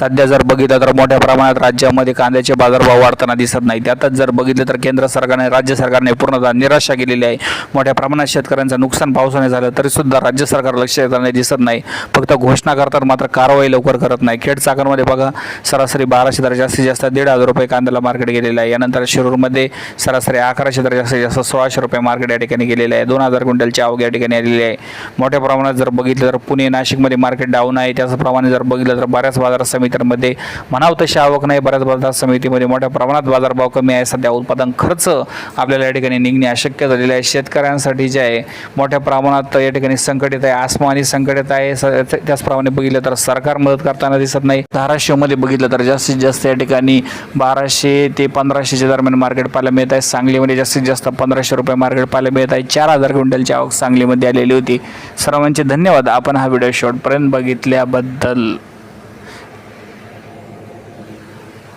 सध्या जर बघितलं तर मोठ्या प्रमाणात राज्यामध्ये कांद्याचे बाजारभाव वाढताना दिसत नाही त्यातच जर बघितलं तर केंद्र सरकारने राज्य सरकारने पूर्णतः निराशा केलेली आहे. मोठ्या प्रमाणात शेतकऱ्यांचं नुकसान पावसाने झालं तरी सुद्धा राज्य सरकार लक्ष देताना दिसत नाही. फक्त घोषणा करतात मात्र कारवाई लवकर करत नाही. खेड चाकणमध्ये बघा सरासरी बाराशे तर जास्तीत जास्त दीड हजार रुपये कांद्याला मार्केट गेलेलं आहे. यानंतर शिरूरमध्ये सरासरी अकराशे तर जास्तीत जास्त सोळाशे रुपये मार्केट या ठिकाणी गेलेलं आहे. दोन हजार क्विंटलची आवक या ठिकाणी आलेली आहे. मोठ्या प्रमाणात जर बघितलं तर पुणे नाशिकमध्ये मार्केट डाऊन आहे. त्याचप्रमाणे जर बघितलं तर बऱ्याच बाजार समित्यांमध्ये म्हणावं तशी आवक नाही. बऱ्याच बाजार समितीमध्ये मोठ्या प्रमाणात बाजारभाव कमी आहे. सध्या उत्पादन खर्च आपल्याला या ठिकाणी निघणे अशक्य झालेले आहे. शेतकऱ्यांसाठी जे आहे मोठ्या प्रमाणात या ठिकाणी संकटित आहे. आसमानी संकटित आहे. त्याचप्रमाणे बघितलं तर सरकार मदत करताना दिसत नाही. धाराशिवमध्ये बघितलं तर जास्तीत जास्त या ठिकाणी बाराशे ते पंधराशेच्या दरम्यान मार्केट पाहायला मिळत आहे. सांगलीमध्ये जास्तीत जास्त पंधराशे रुपये मार्केट पाहायला मिळत आहे. चार हजार क्विंटलची आवक सांगलीमध्ये आलेली होती. सर्वांचे धन्यवाद. आपण हा व्हिडिओ शेवटपर्यंत बघितल्याबद्दल.